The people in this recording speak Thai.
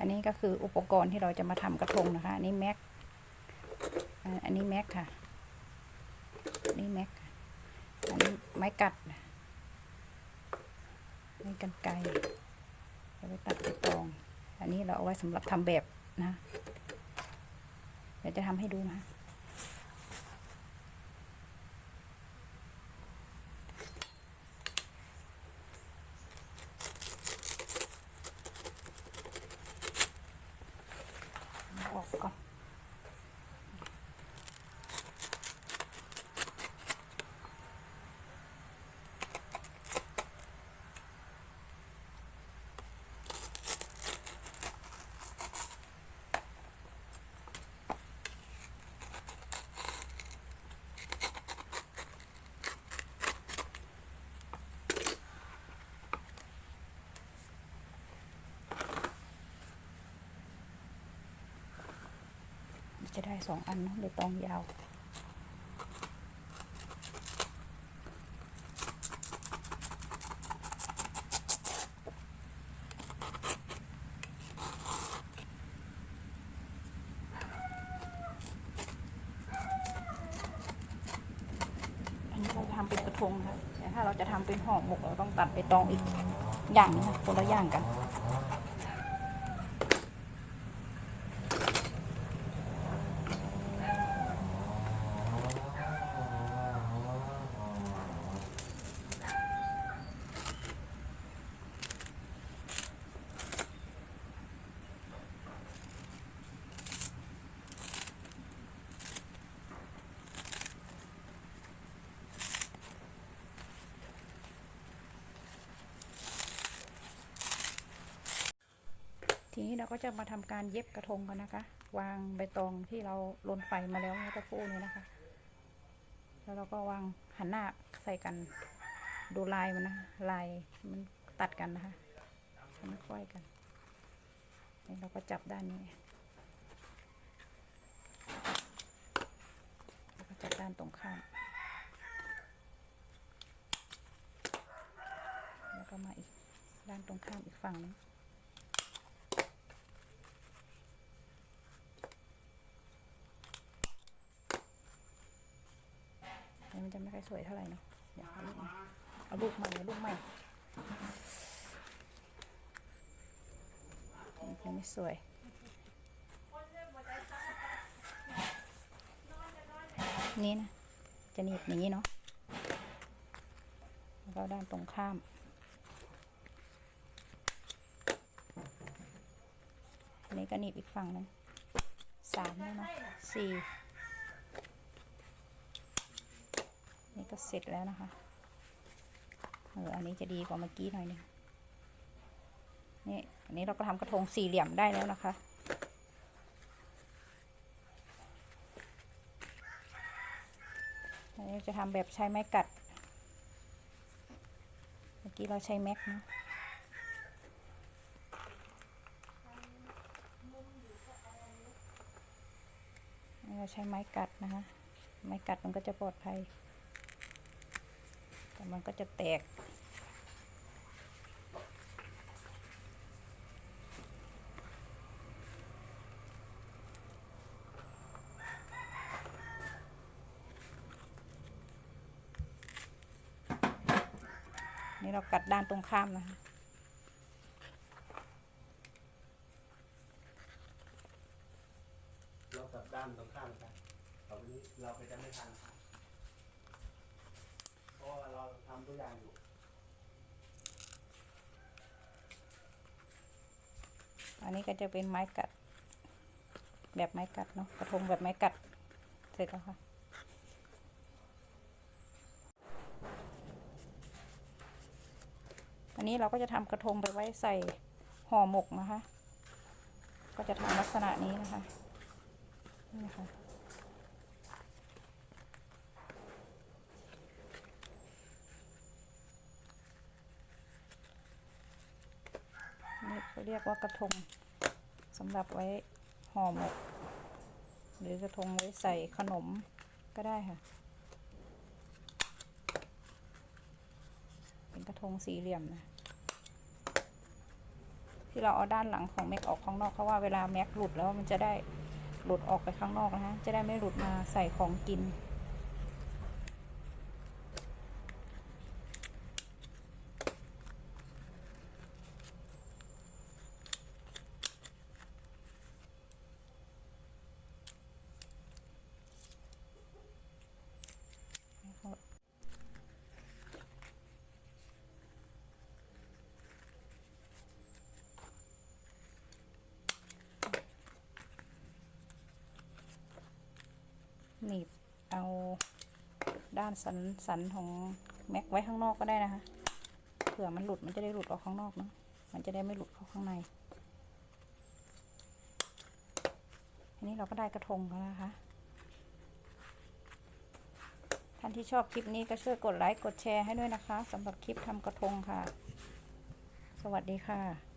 อันนี้ก็คืออุปกรณ์ที่เราจะมาทำกระทงนะคะ อันนี้แม็ก อันนี้แม็กค่ะ อันนี้แม็ก อันนี้ไม้กัดอันนี้กันไกรจะไปตัดไปตอง อันนี้เราเอาไว้สำหรับทำแบบนะ เดี๋ยวจะทำให้ดูนะคะ อ จะได้สองอันเนะเลยตองยาว อันนี้เราจะทำเป็นกระทงค่ะแต่ถ้าเราจะทำเป็นห่อหมกเราต้องตัดไปตองอีกอย่างนะคนละอย่างกันท นี้เราก็จะมาทำการเย็บกระทงกันนะคะ วางใบตองที่เราลนไฟมาแล้วเมื่อสักครู่นี้นะคะ แล้วเราก็วางหันหน้าใส่กัน ดูลายมันนะลายมันตัดกันนะคะมันค่อยกันนี่เราก็จับด้านนี้แล้วก็จับด้านตรงข้ามแล้วก็มาอีกด้านตรงข้ามอีกฝั่งนึง อันนี้ มันจะไม่ค่อยสวยเท่าไหร่เนาะเดี๋ยวเอาลูกมาเอาลูกใหม่เอาลูกใหม่ยังไม่สวยนี่นะ จะหนีบอย่างนี้เนาะแล้วก็ด้านตรงข้าม อันนี้ก็หนีบอีกฝั่งหนึงสามแล้วเนาะสี่ นี่ก็เสร็จแล้วนะคะ เออ อันนี้จะดีกว่าเมื่อกี้หน่อยนึงนี่ อันนี้เราก็ทำกระทงสี่เหลี่ยมได้แล้วนะคะ อันนี้จะทำแบบใช้ไม้กัด เมื่อกี้เราใช้แม็กนะเราใช้ไม้กัดนะคะ ไม้กัดมันก็จะปลอดภัย แต่มันก็จะแตก นี่เรากัดด้านตรงข้ามนะคะเรากลับด้านตรงข้ามกันตอนนี้เราไปจะไม่ทันเพราะว่าเราทำ ตัวอย่างอยู่อันนี้ก็จะเป็นไม้กัด แบบไม้กัดเนาะกระทงแบบไม้กัดเสร็จแล้วค่ะอันนี้เราก็จะทำกระทงไปไว้ใส่ห่อหมกนะคะ ก็จะทำลักษณะนี้นะคะนี่นะคะ นี่ เขาเรียกว่ากระทงสำหรับไว้ห่อหมกหรือกระทงไว้ใส่ขนมก็ได้ค่ะ เป็นกระทงสี่เหลี่ยมนะ ที่เราเอาด้านหลังของแม็กออกข้างนอกเพราะว่าเวลาแม็กหลุดแล้วมันจะได้หลุดออกไปข้างนอกนะคะจะได้ไม่หลุดมาใส่ของกิน หนีบเอาด้านสันสันของแม็กไว้ข้างนอกก็ได้นะคะ เผื่อมันหลุดมันจะได้หลุดออกข้างนอกเนาะมันจะได้ไม่หลุดเข้าข้างในอันนี้เราก็ได้กระทงแล้วนะคะ ท่านที่ชอบคลิปนี้ก็ช่วยกดไลค์กดแชร์ให้ด้วยนะคะสำหรับคลิปทำกระทงค่ะ สวัสดีค่ะ